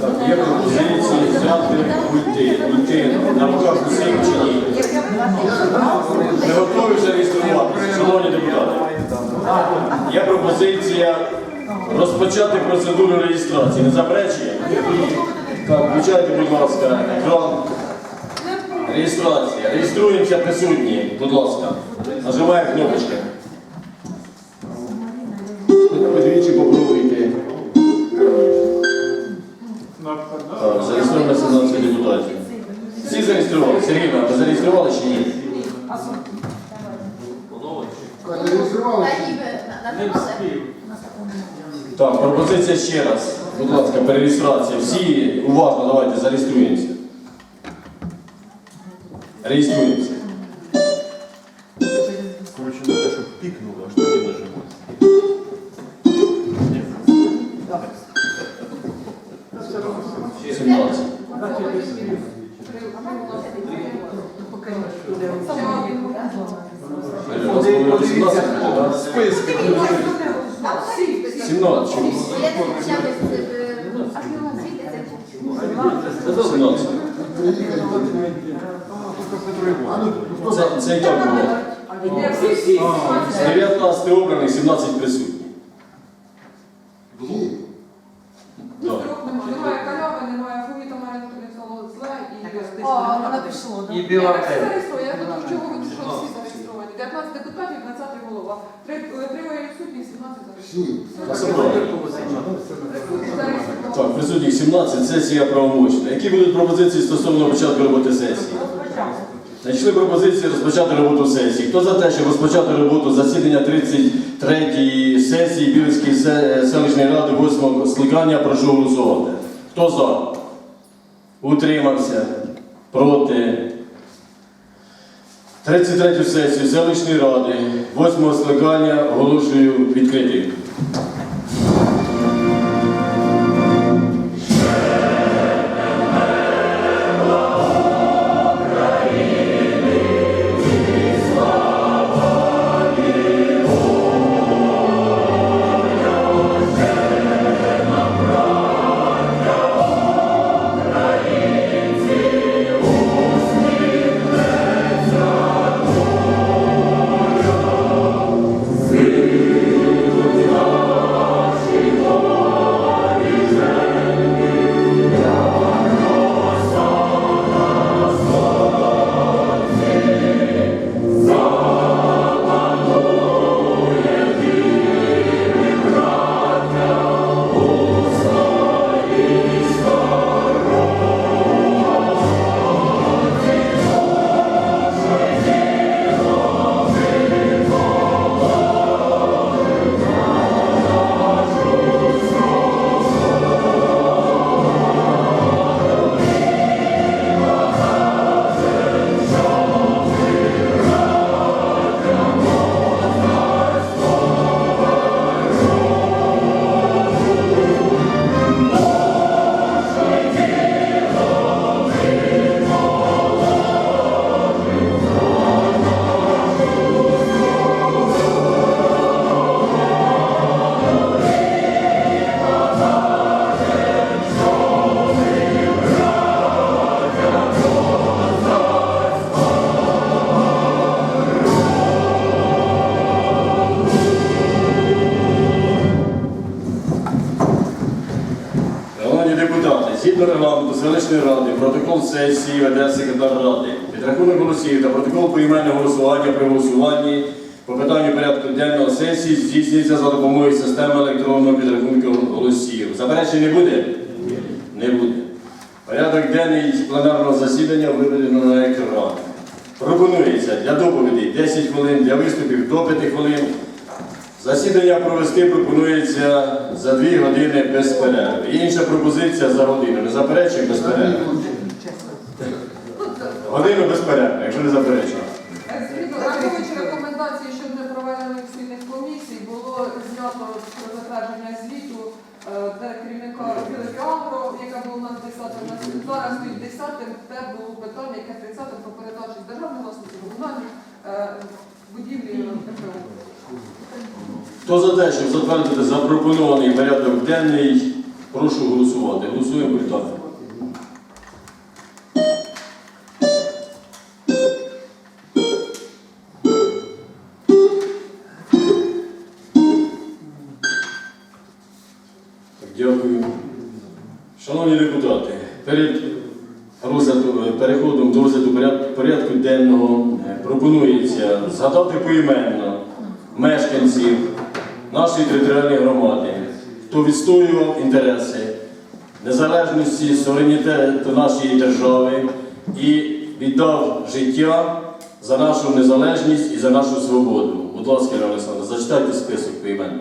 Так, є пропозиції взяти уйти, на руках усіх чи ні. Не готові зареєструватися, шановні депутати. Є пропозиція розпочати процедуру реєстрації. Не заперечує? Так, включайте, будь ласка, екран. Реєстрація. Реєструємося присутні, будь ласка. Нажимаємо кнопочки. Подивіться, попробуйте. Так, зареєстровано 17 депутатів. Всі зареєстрували. Сергійна, ви зареєстрували чи ні? Так, пропозиція ще раз. Будь ласка, перереєстрація. Всі уважно давайте зареєструємося. Реєструємося. Це, це як було? З 19 обраних, 17 присутні. Так. Немає каляви, немає фуїта, Марина Туринського зле і А, вона пішло? І Ні, біла так все М. зареєстровано. Я тут чого ви що всі зареєстровані. 19 депутатів, 20 голова. Три триває відсутні, 17 На зареєстровані. соборі. Зареєстровані. Так, присутніх 17, сесія правомочна. Які будуть пропозиції стосовно початку роботи сесії? Знайшли пропозиції розпочати роботу сесії. Хто за те, щоб розпочати роботу засідання 33-ї сесії Білицької селищної ради 8-го скликання, прошу голосувати. Хто за? Утримався? Проти? 33 сесію селищної ради 8-го скликання оголошую відкритою. Згідно регламенту селищної ради, протокол сесії веде секретар ради. Підрахунок голосів та протокол поіменного голосування при голосуванні по питанню порядку денного сесії здійснюється за допомогою системи електронного підрахунку голосів. Заперечень не буде? Не буде. Порядок денний пленарного засідання виведено на екран. Пропонується для доповіді 10 хвилин, для виступів до 5 хвилин. Засідання провести пропонується за 2 години без перерви. Інша пропозиція за годину. Не заперечуємо без перерви. Годину без перерви, якщо не заперечуємо. Згідно враховуючи рекомендації щодо проведення спільних комісій, було знято про затвердження звіту е, де керівника Білики Агро, яка була у нас 10 на зараз стоїть 10 те було питання, яке 30 про передачу з державної власності комунальні е, будівлі ТПО. Хто за те, щоб затвердити запропонований порядок денний, прошу голосувати. Голосуємо питання. Дякую. Шановні депутати, перед розгляду- переходом до розгляду порядку денного е, пропонується згадати мешканців нашої територіальної громади, хто відстоював інтереси незалежності, суверенітету нашої держави і віддав життя за нашу незалежність і за нашу свободу. Будь ласка, Ірина Олександровна, зачитайте список поіменно.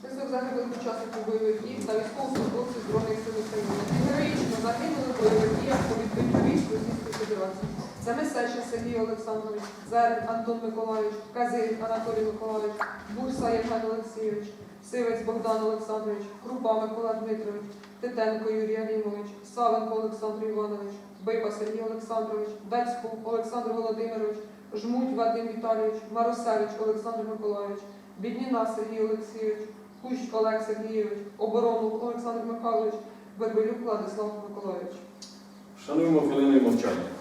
Список загиблих учасників бойових дій та військовослужбовців Збройних сил України. Героїчно загинули бойових діях по відбиттю військ Російської Федерації. Це Сергій Олександрович, Зерен Антон Миколаївич, Казин Анатолій Миколаївич, Бурса Євген Олексійович, Сивець Богдан Олександрович, Крупа Микола Дмитрович, Титенко Юрій Алімович, Савенко Олександр Іванович, Биба Сергій Олександрович, Децько Олександр Володимирович, Жмуть Вадим Віталійович, Марусевич Олександр Миколаївич, Бідніна Сергій Олексійович, Кущ Олег Сергійович, Оборону Олександр Михайлович, Вербелюк Владислав Миколаївич. Шануємо хвилиною мовчання.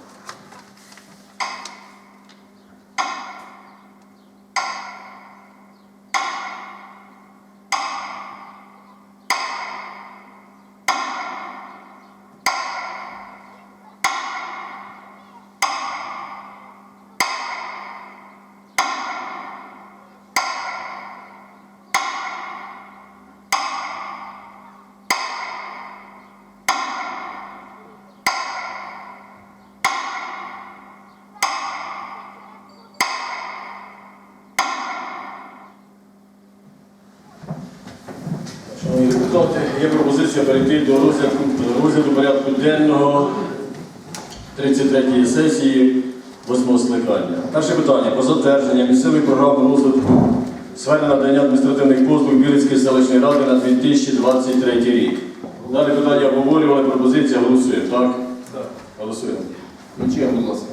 До розгляду, розгляду порядку денного 33-ї сесії 8 скликання. Перше питання про затвердження місцевої програми розвитку сфери надання адміністративних послуг Білицької селищної ради на 2023 рік. Дане питання обговорювали, пропозиція голосуємо, так? Так. Голосуємо. Включаємо, будь ласка.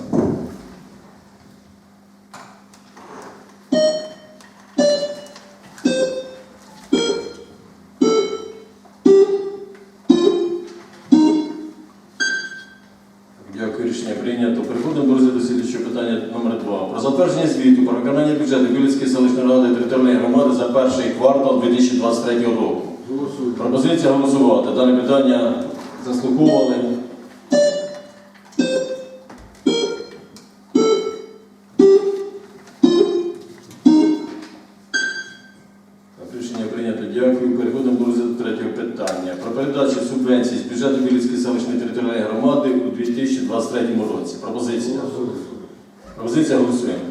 Дякую. Переходимо до розгляду третього питання. Про передачу субвенцій з бюджету Білівської селищної територіальної громади у 2023 році. Пропозиція. Пропозиція голосуємо.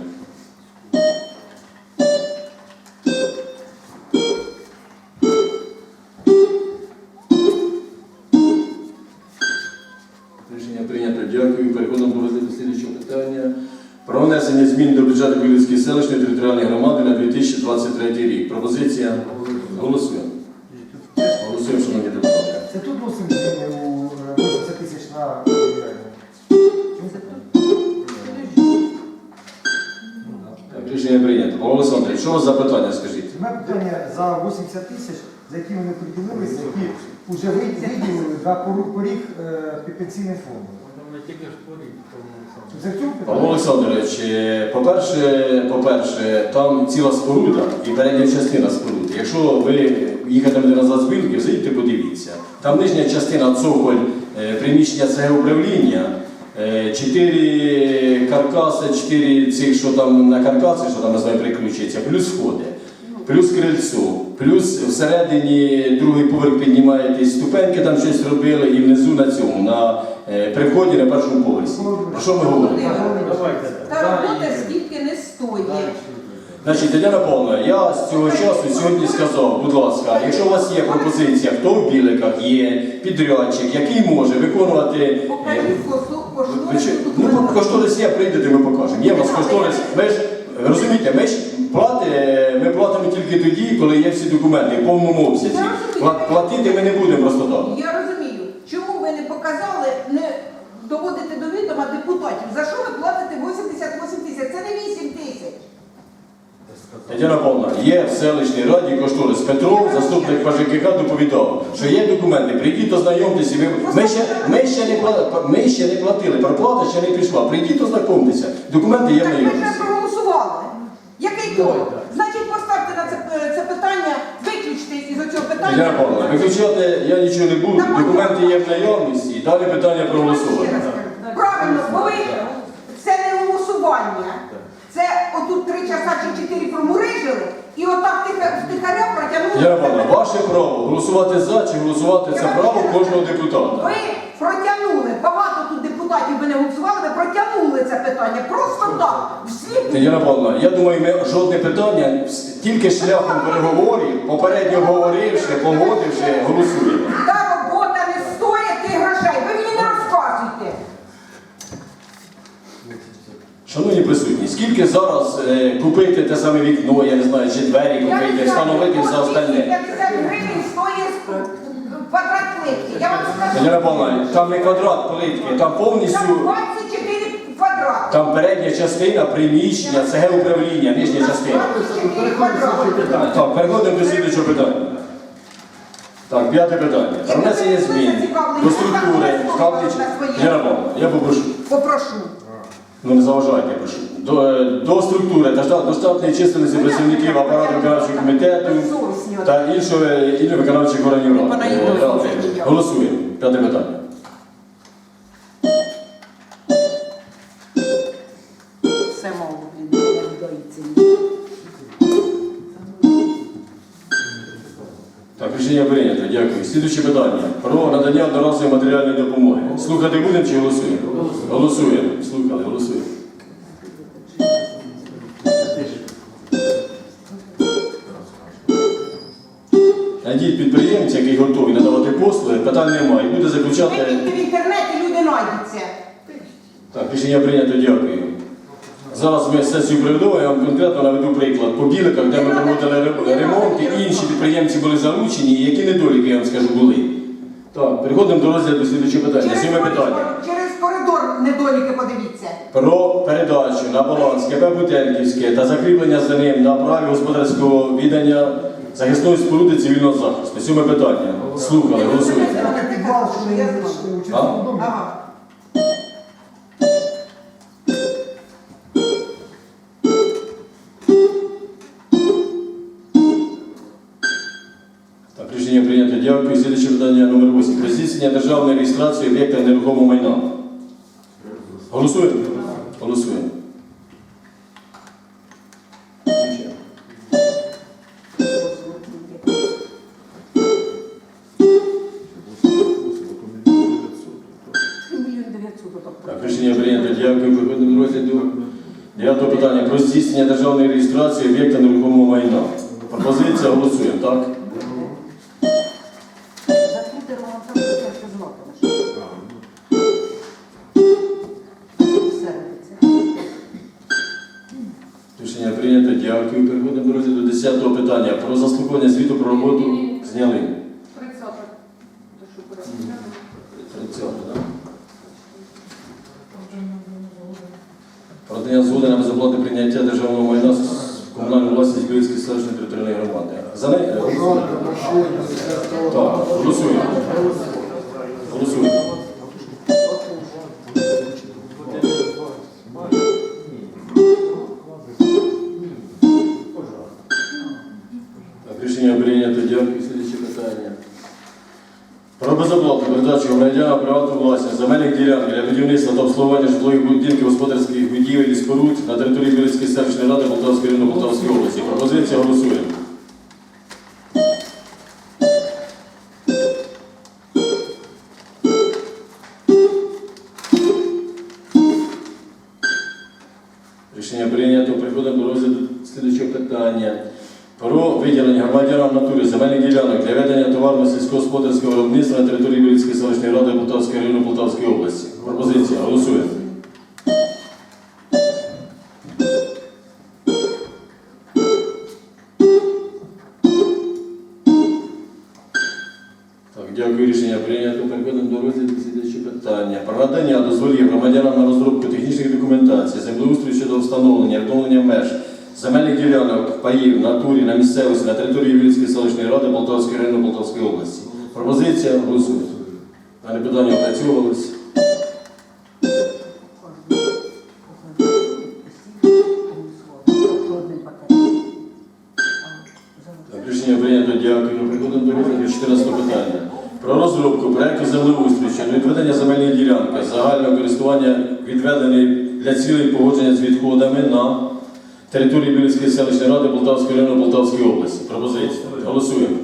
Вони які вже виділили за поріг е, пенсійний фонд. Павло? Олександрович, по-перше, по-перше, там ціла споруда і передня частина споруди. Якщо ви їхати назад з Білків, заїдьте, подивіться. Там нижня частина цоколь е, приміщення це управління. е, Чотири каркаси, чотири цих, що там на каркаси, що там називаємо прикручується, плюс сходи, плюс крильцо, плюс всередині другий поверх піднімаєтесь ступеньки, там щось робили, і внизу на цьому, на е, при вході на першому поверсі. Про що ми говоримо? Та робота звідки не стоїть. Значить, Тетяна Павловна, я з цього часу сьогодні сказав, будь ласка, якщо у вас є пропозиція, хто в біликах є підрядчик, який може виконувати. е, Покажіть косу, ви кошторис. Ну, кошторис є, прийдете, ми покажемо. Є у вас кошторис. Ми ж ви розумієте, ми ж плати, ми платимо тільки тоді, коли є всі документи в повному обсязі. Платити ми не будемо просто так. Я розумію, чому ви не показали, не доводите до відома депутатів, за що ви платите 88 тисяч? Це не 8 тисяч. Тетяна Павловна, є в селищній раді кошторис. Петров, заступник ПЖКК, доповідав, що є документи, прийдіть, ознайомтеся. Ви... Ми, ще, ми, ще не, пла- ми ще не платили, проплата ще не пішла. Прийдіть, ознайомтеся. Документи є в наявності. Не проголосували. Який то? Значить, поставте на це, е, це питання, виключте із цього Тетяна питання. Павловна, виключати я нічого не буду, документи є в наявності, і далі питання проголосувати. Правильно, бо ви це не голосування. Це отут три часа чи чотири промурижили, і отак втихаря протягнули. Тетяна Павловна, ваше право голосувати за чи голосувати це право кожного депутата. Ви протягнули, багато тут депутатів ви не голосували, ви протягнули це питання. Просто так. Всі Тетяна Павловна, я думаю, ми жодне питання тільки шляхом переговорів, попередньо говоривши, погодивши, голосуємо. та робота не стоїть тих грошей. Ви мені не розказуйте. Шановні присутні, скільки зараз е, купити те саме вікно, я не знаю, чи двері Я не купити, знаю, встановити все остальне. 250 гривень стоїть квадрат плитки. Я вам скажу. Тетяна Павловна, там не квадрат плитки, там повністю, Там 24 квадрати. Там передня частина, приміщення, ЦГ управління, нижня частина. Так, переходимо до слідчого питання. Так, п'яте питання. Про внесення змін до структури Тетяна Павловна, я попрошу. Попрошу. Ну не заважайте, я прошу. До, е, до структури та до штатної численності працівників апарату виконавчого комітету та іншого інших виконавчих органів ради. Це я. Голосуємо. П'яте питання. Рішення прийнято. Дякую. Слідуюче питання. Про надання одноразової матеріальної допомоги. Слухати будемо чи голосуємо? Голосуємо. Слухали, голосуємо. Найдіть підприємця, який готовий надавати послуги, питань немає. Буде заключати. В інтернеті, люди знайдуться. Так, рішення прийнято, дякую. Зараз ми сесію проведемо, я вам конкретно наведу приклад. По біликах, де ми проводили ре- ремонт, і інші підприємці були залучені, і які недоліки, я вам скажу, були. Так, переходимо до розгляду слідчого питання. Сьоме питання. через коридор недоліки подивіться. Про передачу на баланс КП Бутенківське та закріплення за ним на праві господарського віддання захисної споруди цивільного захисту. Сьоме питання. Слухали, голосуємо. Це підвал, що Я не. Ага. Рішення прийнято. Дякую. Слідче питання номер 8. Про здійснення державної реєстрації об'єкта нерухомого майна. Голосуємо? Голосуємо. 30, так? Про надання згоди на безоплатне прийняття державного майна з комунальної власність Київської селищної територіальної громади. За неї? Так. Голосуємо. Земельних ділянок для будівництва та обслуговування житлових будинків господарських будівель і споруд на території Білицької селищної ради Полтавської району Полтавської області. Пропозиція голосуємо. Рішення прийнято. Переходимо до розгляду слідчого питання. Про виділення громадянам натури земельних ділянок для ведення товарно сільськогосподарського виробництва на території Білицької селищної ради Полтавської району Полтавської області. Пропозиція. Голосуємо. Дякую, рішення прийнято. Переходимо до розгляду слідчого питання. Про надання дозволів громадянам на розробку технічних документацій, землеустрою щодо встановлення, відновлення меж земельних ділянок паїв в натурі на місцевості на території Вінницької селищної ради Полтавської району Полтавської області. Пропозиція голосуємо. Дане питання опрацьовувалися. Рішення прийнято, дякую. Переходимо до розгляду 14 питання. Про розробку проекту землеустрою щодо відведення земельної ділянки загального користування відведеної для цілей погодження з відходами на території Білівської селищної ради Полтавської району Полтавської області. Пропозиція. Голосуємо.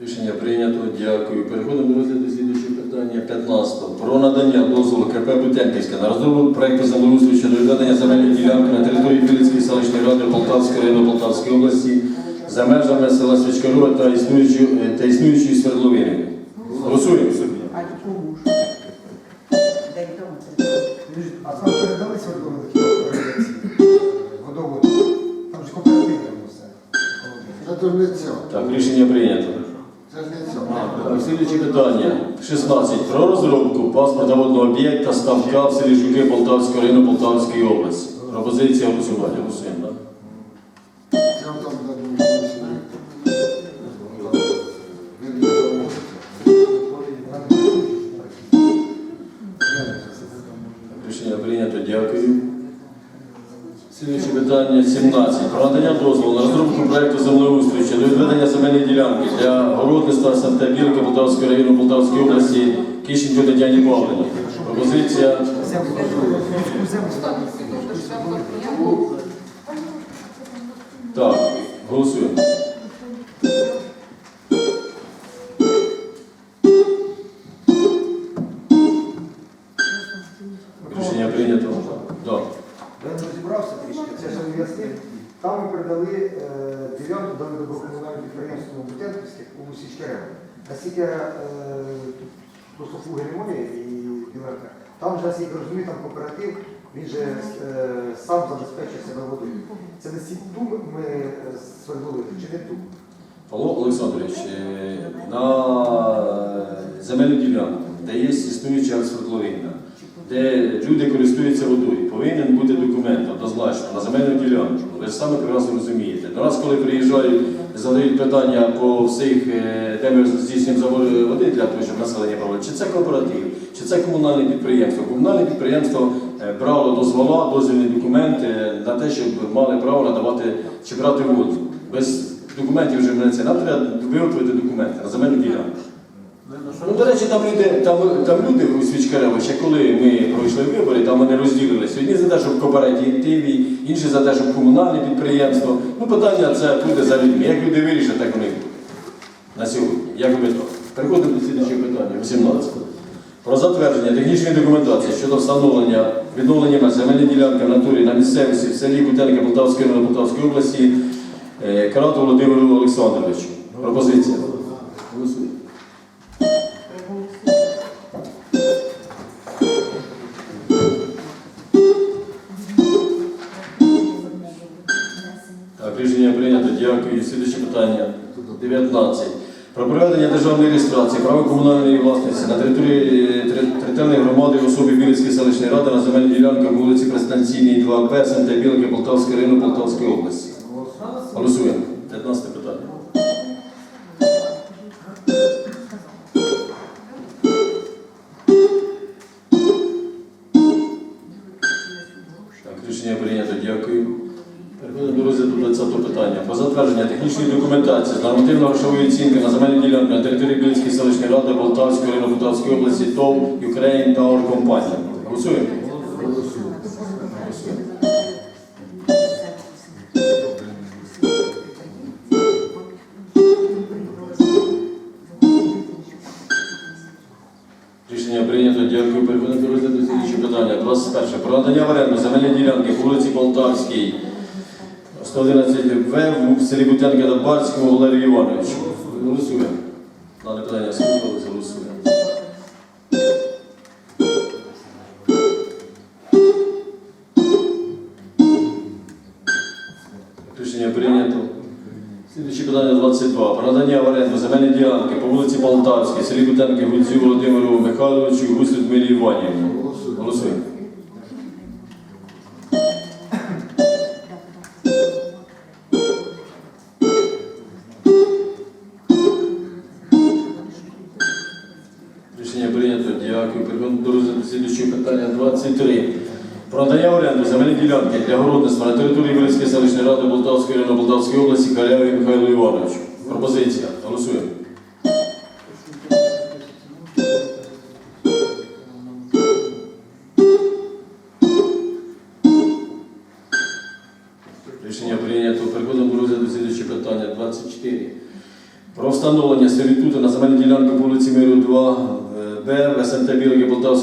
Рішення прийнято, дякую. Переходимо до розгляду слідуючого питання 15. Про надання дозволу КП Бутенківська на розробку проекту землеустрою щодо відведення земельної ділянки на території Білицької селищної ради Полтавської району Полтавської області за межами села Свічкарова та існуючої, та існуючої свердловини. Голосуємо. А кому ж? Дай. А там передали свердловинки водоводу? Там ж кооперативне все. Це ж не це. Так, рішення прийнято. Це ж не це. Так, питання 16. Про розробку паспорта водного об'єкта ставка в селі Жуки Полтавського району Полтавської області. Пропозиція голосування. Голосуємо. так? Це там де дякую. Слідуюче питання 17. Про надання дозволу на розробку проекту землеустрою щодо відведення земельної ділянки для городництва Санта Білка Полтавського району Полтавської області Кищенко Тетяні Павлівні. Пропозиція так. Голосуємо. Бутенківське у Січкарево. Наскільки е, тут просто фуги немає і ділянка, там же, наскільки я розумію, там кооператив, він же е, сам забезпечує себе водою. Це не ту ми е, свердловили, чи не ту? Павло Олександрович, е, на земельну ділянку, де є існуюча свердловина, де люди користуються водою, повинен бути на земельну ділянку. Ви саме прекрасно розумієте. До нас, коли приїжджають, задають питання по всіх, е, де ми здійснюємо забор води для того, щоб населення брало, чи це кооператив, чи це комунальне підприємство. Комунальне підприємство е, брало дозвола, дозвільні документи на те, щоб мали право надавати чи брати воду. Без документів вже мене це. Нам треба виготовити документи на земельну ділянку. Ну, до речі, там люди, там, там люди у Свічкарево, ще коли ми пройшли вибори, там вони розділилися. Одні за те, щоб кооперативі, інші за те, щоб комунальне підприємство. Ну, питання це буде за людьми. Як люди вирішать, так вони. На сьогодні. Як би то. Переходимо до слідчого питання, 18. Про затвердження технічної документації щодо встановлення відновлення земельної ділянки в натурі на місцевості в селі Бутенка Полтавської району Полтавської області е, Карату Володимиру Олександровичу. Пропозиція. Голосуємо. Дякую. Слідуюче питання. 19. Про проведення державної реєстрації права комунальної власності на території територіальної громади в особі Білицької селищної ради на земельній ділянці вулиці Престанційній 2П, СНТ Білки, Полтавський район Полтавської області. Голосуємо. Нормативно-грошової оцінки на земельні ділянки на території Білицької селищної ради Полтавської району Полтавської області ТОВ Ukraine Tower Company. Голосуємо. Рішення прийнято. Дякую. Переходимо до розгляду слідчого питання. 21. Про надання в оренду земельної ділянки вулиці Полтавській, 111 В селі Бутянка та Валерію Івановичу. Голосуємо. Дане питання слухалося, голосуємо. Рішення прийнято. Слідуюче питання. питання 22. Про надання в оренду земельної ділянки по вулиці Полтавській, селі Бутенки, Гудзю Володимиру Михайловичу, Гусь Людмилі Іванівні. Голосуємо.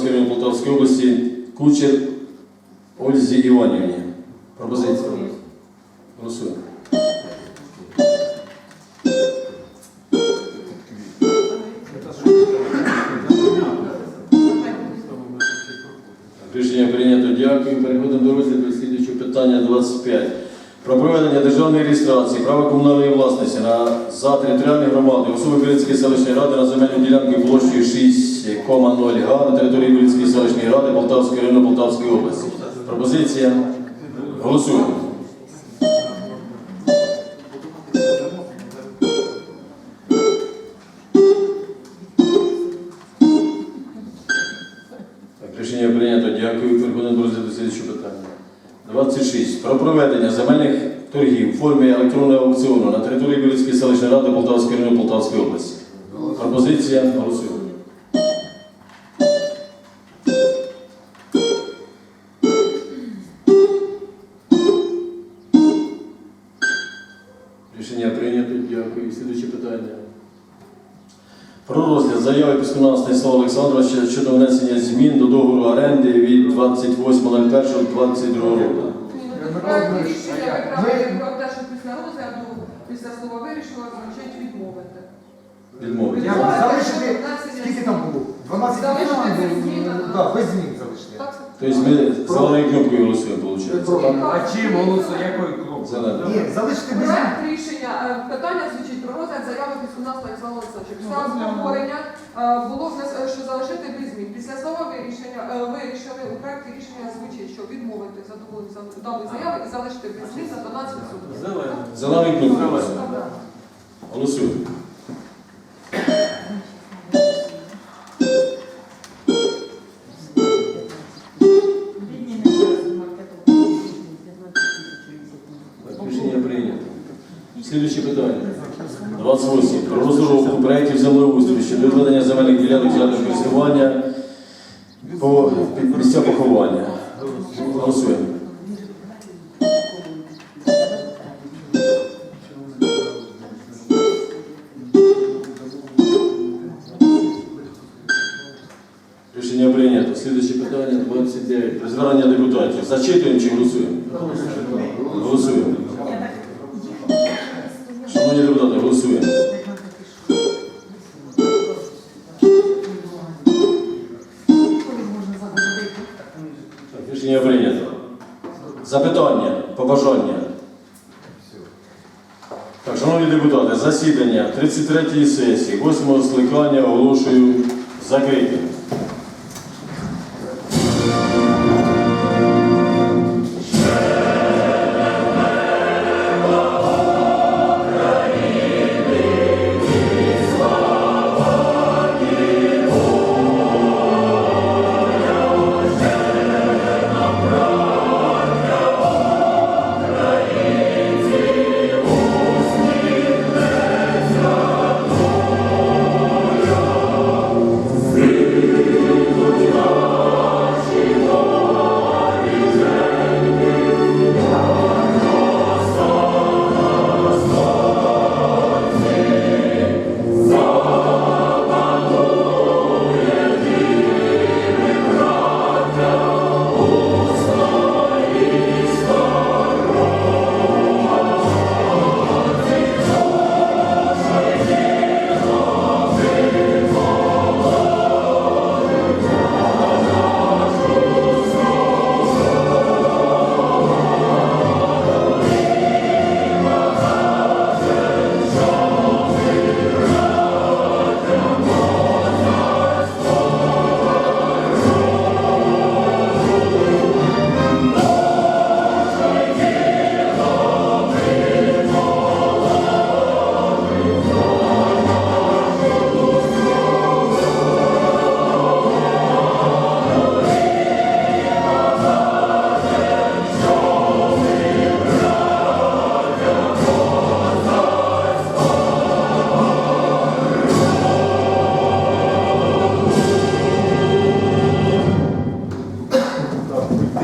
Білики Полтавської району Полтавської області Кучер Ользі Іванівні. Пропозиція. Голосуємо. Рішення прийнято. Дякую. Переходимо до розгляду слідчого питання 25. Про проведення державної реєстрації права комунальної власності на за територіальні громади особи Білицької селищної ради на земельну ділянку площею 6,0 га на території Білицької селищної ради Полтавської району Полтавської області. Пропозиція. Голосуємо. Рішення прийнято. Дякую. Переходимо до розгляду слідчого питання. 26. Про проведення земельних торгів у формі електронного аукціону на території Білицької селищної ради Полтавської району Полтавської області. Пропозиція. Голосуємо. Рішення прийнято. Дякую. Слідуюче питання. Про розгляд заяви Піскуна Станіслава Олександровича щодо внесення змін до договору оренди від 28.01.22 року. Проект рішення виправити про те, що після розгляду, після слова вирішила, звучить відмовити. Відмовити. Я Відмовити залишити, внесення скільки там було? 12 Залишити мільйонів? без змін, да. Так, без змін залишити. Так, Тобто ми зеленою кнопкою голосуємо, виходить. А чим голосує, якою Зеленою. Ні, залишити без. Проект рішення, е, питання звучить про розгляд заяви Піскуна Станіслава Олександровича. Після обговорення е, було внес- е, що залишити без змін. Після слова вирішення, е, вирішили у проекті рішення звучить, що відмовити задоволення за даної заяви і залишити без змін на 12 суток. Зелено. Зеленою кнопкою Так, голосуємо. Слідуюче питання. 28. Про розробку проєктів землеустрою щодо відведення земельних ділянок для користування по місця поховання. Голосуємо. Рішення прийнято. Слідуюче питання 29. Про звернення депутатів. Зачитуємо чи голосуємо? Голосуємо. 33 сесії 8 скликання оголошую закритим.